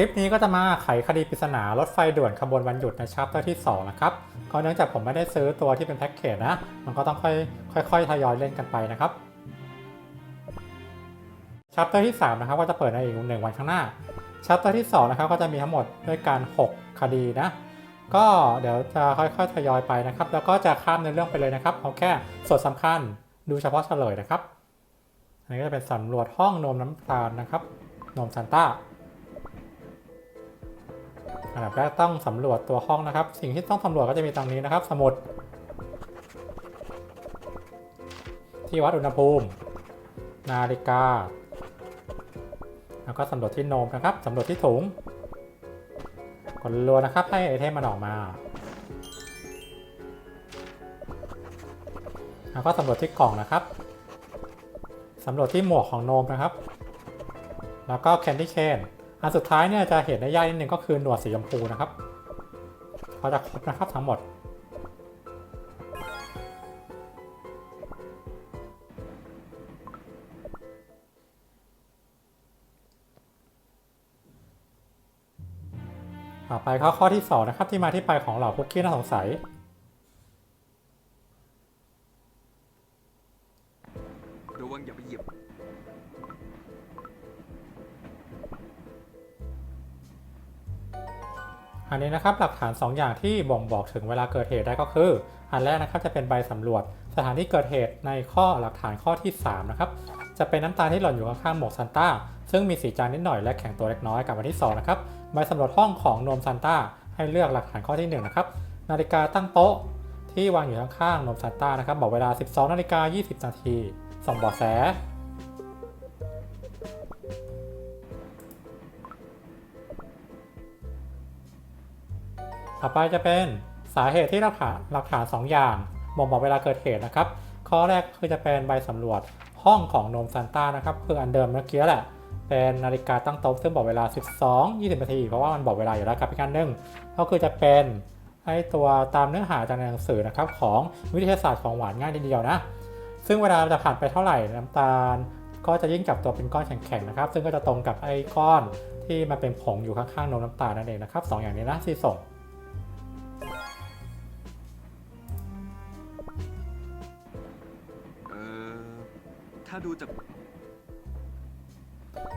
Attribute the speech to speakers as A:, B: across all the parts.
A: ลิปนี้ก็จะมาไขคดีปริศนารถไฟด่วนขบวนวันหยุดในชัปเตอร์ที่ 2 นะครับก็เนื่องจากผมไม่ได้ซื้อตัวที่เป็นแพ็กเกจนะ มันก็ต้องค่อยค่อยๆทยอยเล่นกันไปนะครับชัปเตอร์ที่ 3 นะครับก็จะเปิดในอีกหนึ่งวันข้างหน้าชัปเตอร์ที่ 2 นะครับก็จะมีทั้งหมดด้วยกัน 6 คดีนะ ก็เดี๋ยวจะค่อยๆทยอยไปนะครับ แล้วก็จะข้ามในเรื่องไปเลยนะครับเอาแค่ส่วนสำคัญดูเฉพาะเฉลยนะครับ อันนี้ก็จะเป็นสำรวจห้องนมน้ำตาลนะครับนมซานต้า อันดับแรกต้องสำรวจตัวห้องนะครับ สิ่งที่ต้องสำรวจก็จะมีตรงนี้นะครับ สมุด ที่วัดอุณหภูมิ นาฬิกา แล้วก็สำรวจที่โนมนะครับสำรวจที่ถุงกดรัวนะครับให้ไอเทมมันออกมาแล้วก็สำรวจที่กล่องนะครับสำรวจที่หมวกของโนมนะครับ แล้วก็แคนดี้เคน อันสุดท้ายเนี่ยจะเห็นได้ยากนิดนึงก็คือหนวดสีชมพูนะครับก็จะครบนะครับทั้งหมด ต่อไปข้าข้อที่ 2 นะครับที่มาที่ไปของเหล่าคุกกี้น่าสงสัย
B: อั
A: นนี้นะครับหลักฐาน 2 อย่างที่บ่งบอกถึงเวลาเกิดเหตุได้ก็คือ อันแรกนะครับจะเป็นใบสำรวจ สถานที่เกิดเหตุในข้อหลักฐานข้อที่3นะครับจะเป็นน้ำตาลที่หล่นอยู่ข้างๆหมวกซันต้าซึ่งมีสีจางนิดหน่อยและแข็งตัวเล็กน้อยกับอันที่2นะครับใบสำรวจห้องของนมซันต้าให้เลือกหลักฐานข้อที่1นะครับนาฬิกาตั้งโต๊ะที่วางอยู่ข้างๆนมซันต้านะครับบอกเวลา 12นาฬิกา20นาทีส่งบาะแส ต่อไปจะเป็นสาเหตุที่หลักฐานหลักฐาน2อย่างบ่งบอกเวลาเกิดเหตุนะครับ ข้อแรกคือจะเป็นใบสำรวจห้องของโนมซันต้านะครับ คืออันเดิมเมื่อกี้แหละ เป็นนาฬิกาตั้งโต๊ะซึ่งบอกเวลา 12 20นาที เพราะว่ามันบอกเวลาอยู่แล้วครับอีกอันหนึ่งก็คือจะเป็นไอตัวตามเนื้อหาจากในหนังสือนะครับของวิทยาศาสตร์ของหวานง่ายทีเดียวนะ ซึ่งเวลาจะผ่านไปเท่าไหร่น้ำตาล ก็จะยิ่งจับตัวเป็นก้อนแข็งๆนะครับ ซึ่งก็จะตรงกับไอ้ก้อนที่มันเป็นผงอยู่ข้างๆนมน้ำตาลนั่นเองนะครับสองอย่างนี้นะที่ส่ง
B: ดูจาก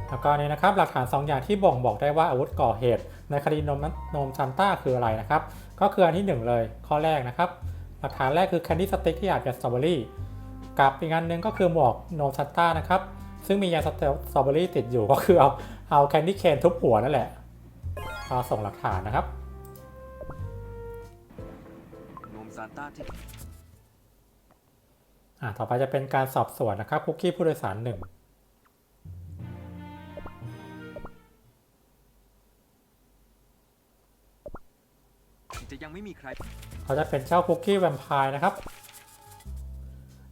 A: แล้วก็นี่นะครับหลักฐาน 2 อย่างที่บ่งบอกได้ว่าอาวุธก่อเหตุในคดีนมนมซันต้าคืออะไรนะครับ ก็คืออันที่ 1 เลยข้อแรกนะครับ หลักฐานแรกคือแคนดี้สติ๊กที่อาจเป็นสตรอเบอรี่กับอีกอันหนึงก็คือหมวกนมซันต้านะครับ ซึ่งมียาสตรอเบอรี่ติดอยู่ก็คือเอาเอาแคนดี้เคนทุบหัวนั่นแหละก็ส่งหลักฐานนะครับ
B: โนมซานต้าที่
A: อ่าต่อไปจะเป็นการสอบสวนนะครับคุกกี้ผู้โดยสารหนึ่ง
B: จะยังไม่มีใคร
A: เขาจะเป็นเจ้าคุกกี้แวมไพร์นะครับ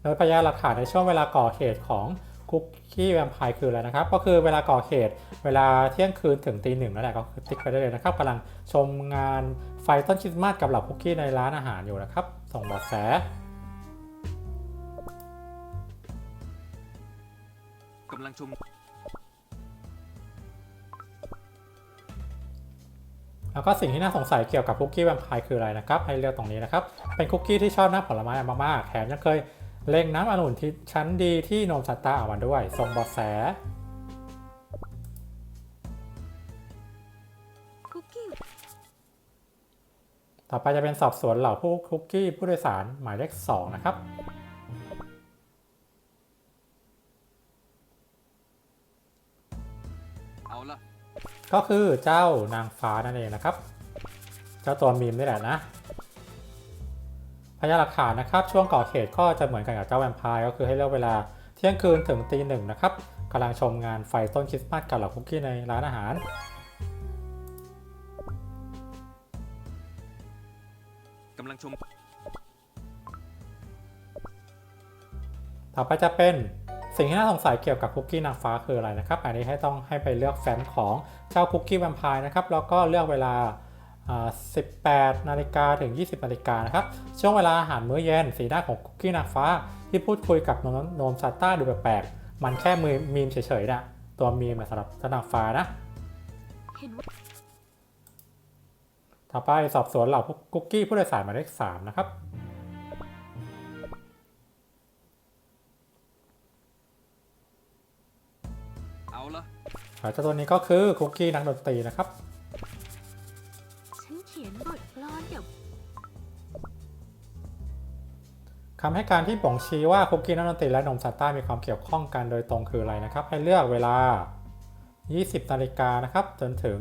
A: โดยพยานหลักฐานในช่วงเวลาก่อเหตุของคุกกี้แวมไพร์คืออะไรนะครับ ก็คือเวลาก่อเหตุเวลาเที่ยงคืนถึงตีหนึ่งนั่นแหละก็คือติ๊กไปได้เลยนะครับกำลังชมงานไฟต้นคริสต์มาสกับเหล่าคุกกี้ในร้านอาหารอยู่นะครับ ส่งเบาะแสำ
B: ลังชม
A: แล้วก็สิ่งที่น่าสงสัยเกี่ยวกับคุกกี้แวมไพร์คืออะไรนะครับ ให้เลือกตรงนี้นะครับ เป็นคุกกี้ที่ชอบน้ำผลไม้มากๆแถมยังเคยเล็งน้ำองุ่นที่ชั้นดีที่นมสัตตาอามาด้วยส่งบาะแส
C: คุกกี้
A: ต่อไปจะเป็นสอบสวนเหล่าผู้คุกกี้ผู้โดยสารหมายเลข2นะครับ ก็คือเจ้านางฟ้านั่นเองนะครับ เจ้าตัวมีมนี่แหละนะพยานหลักฐานนะครับ ช่วงก่อเหตุก็จะเหมือนกันกับเจ้าแวมไพร์ก็คือให้เลือกเวลาเที่ยงคืนถึงตีหนึ่งนะครับกำลังชมงานไฟต้นคริสต์มาสกับเหล่าคุกกี้ในร้านอาหาร
B: กำลังชม
A: ต่อไปจะเป็น สิ่งที่น่าสงสัยเกี่ยวกับคุกกี้นางฟ้าคืออะไรนะครับ อันนี้ให้ต้องให้ไปเลือกแฟ้มของเจ้าคุกกี้แวมไพร์นะครับ แล้วก็เลือกเวลาอ่า18 นาฬิกาถึง 20 นาฬิกานะครับ ช่วงเวลาอาหารมื้อเย็น สีหน้าของคุกกี้นางฟ้า ที่พูดคุยกับโนมโนมซาต้าดูแปลกๆ มันแค่มือมีมเฉยๆนะ ตัวมีมสำหรับเจ้านางฟ้านะ
C: เห็นว่า
A: ต่อไปสอบสวนเหล่าคุกกี้ผู้โดยสารหมายเลขสามนะครับ หลังจากตัวนี้ก็คือคุกกี้นักดนตรีนะครับ
C: ฉันเขียนบทกลอนเดี๋ยว
A: คำให้การที่บ่งชี้ว่าคุกกี้นักดนตรีและนมซานต้ามีความเกี่ยวข้องกันโดยตรงคืออะไรนะครับ ให้เลือกเวลา 20 นาฬิกานะครับ จนถึง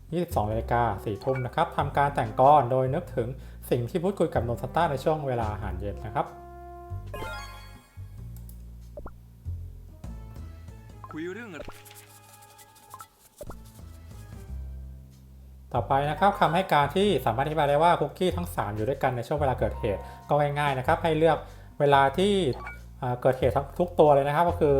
A: 22นาฬิกา4ทุ่มนะครับทำการแต่งกลอนโดยนึกถึงสิ่งที่พูดคุยกับนมซานต้าในช่วงเวลาอาหารเย็นนะครับ
B: คุยเรื่อง
A: ต่อไปนะครับคำให้การที่สามารถอธิบายได้ว่าคุกกี้ทั้ง 3 อยู่ด้วยกันในช่วงเวลาเกิดเหตุก็ง่ายๆนะครับ ให้เลือกเวลาที่เกิดเหตุทั้งทุกตัวเลยนะครับ ก็คือ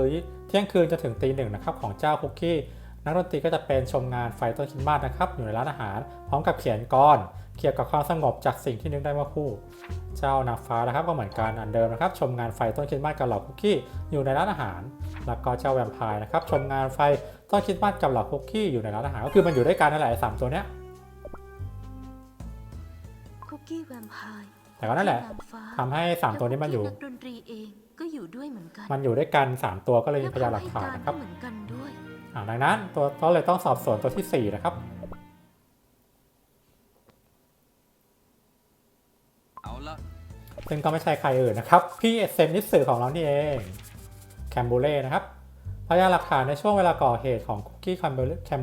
A: เที่ยงคืนจนถึงตีหนึ่งนะครับของเจ้าคุกกี้นักดนตรีก็จะเป็นชมงานไฟต้นคริสต์มาสนะครับ อยู่ในร้านอาหาร พร้อมกับเขียนกรเกี่ยวกับความสงบจากสิ่งที่นึกได้เมื่อคู่ เจ้านางฟ้านะครับก็เหมือนกันอันเดิมนะครับ ชมงานไฟต้นคริสต์มาสกับเหล่าคุกกี้อยู่ในร้านอาหาร แล้วก็เจ้าแวมไพร์นะครับชมงานไฟต้นคริสต์มาสกับเหล่าคุกกี้อยู่ในร้านอาหารก็คือมันอยู่ด้วยกันนั่นแหละสามตัวเนี้ย
C: กกี้แวมไพร์
A: แต่ก็นั่นแหละ
C: นางฟ้า
A: ทำให้3ตัวนี้มันอยู่
C: และคุกกี้นักดนตรีเองก็อยู่ด้วยเหมือนกัน
A: มันอยู่ด้วยกัน3ตัวก็เลยมีพยานหลักฐาน
C: และ
A: นะครับำ
C: ให้กก็เหมือนกันด้วย
A: อ่าดังนั้นตัวก็เลยต้องสอบสวนตัวทีสี่4นะครับ
B: เอาละ
A: ซึ่งก็ไม่ใช่ใครอื่นนะครับ พี่เอเซนนิสสือของเรานี่เอง แคมบูเล่นะครับ พยานหลักฐานในช่วงเวลาก่อเหตุของคุกกี้แคม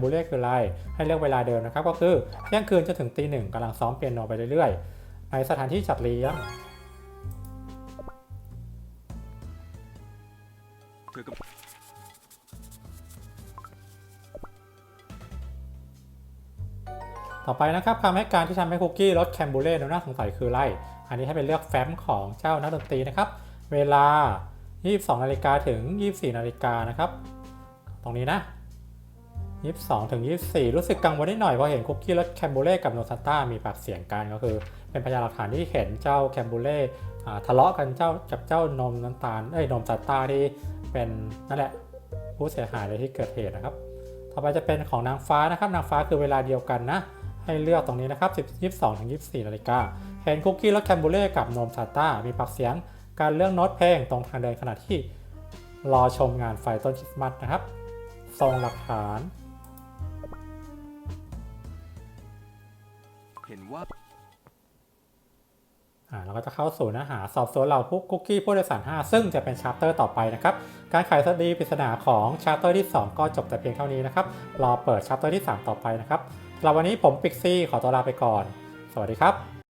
A: บูเล่คืออะไรให้เลือกเวลาเดิมนะครับ ก็คือเที่ยงคืนจนถึงตีหนึ่งกำลังซ้อมเปียโนไปเรื่อยๆ ในสถานที่จัดเลี้ยงต่อไปนะครับคำให้การที่ทำให้คุกกี้รสแคมบูเล่น่าสงสัยคืออะไร อันนี้ให้เป็นเลือกแฟ้มของเจ้านักดนตรีนะครับ เวลา 22นาฬิกาถึง 24นาฬิกานะครับ ตรงนี้นะ 22ถึง24 รู้สึกกังวลนิดหน่อยเพราะเห็นคุกกี้รสแคมบูเล่กับโนซาต้ามีปากเสียงกันก็คือ เป็นพยานหลักฐานที่เห็นเจ้าแคมบูเล่อ่ทะเลาะกันเจ้ากับเจ้านมน้ำตาลเอ้ยนมซาต้าที่เป็นนั่นแหละผู้เสียหายในที่เกิดเหตุนะครับ ต่อไปจะเป็นของนางฟ้านะครับ นางฟ้าคือเวลาเดียวกันนะ ให้เลือกตรงนี้นะครับ10 22ถึง24นาฬิกาเห็นคุกกี้และแคมบูเล่กับนมซาต้ามีปากเสียง การเลือกโน้ตเพลงตรงทางเดินขณะที่รอชมงานไฟต้นคริสต์มาสนะครับทรงหลักฐาน
B: เห็นว่า
A: อ่าเราก็จะเข้าสู่เนื้อหาสอบสวนเหล่าคุกกี้ผู้โดยสาร 5 ซึ่งจะเป็นชาร์เตอร์ต่อไปนะครับ การไขคดีปริศนาของชาร์เตอร์ที่ 2 ก็จบแต่เพียงเท่านี้นะครับ รอเปิดชาร์เตอร์ที่ 3 ต่อไปนะครับสำหรับวันนี้ผมปิกซี่ขอตัวลาไปก่อน สวัสดีครับ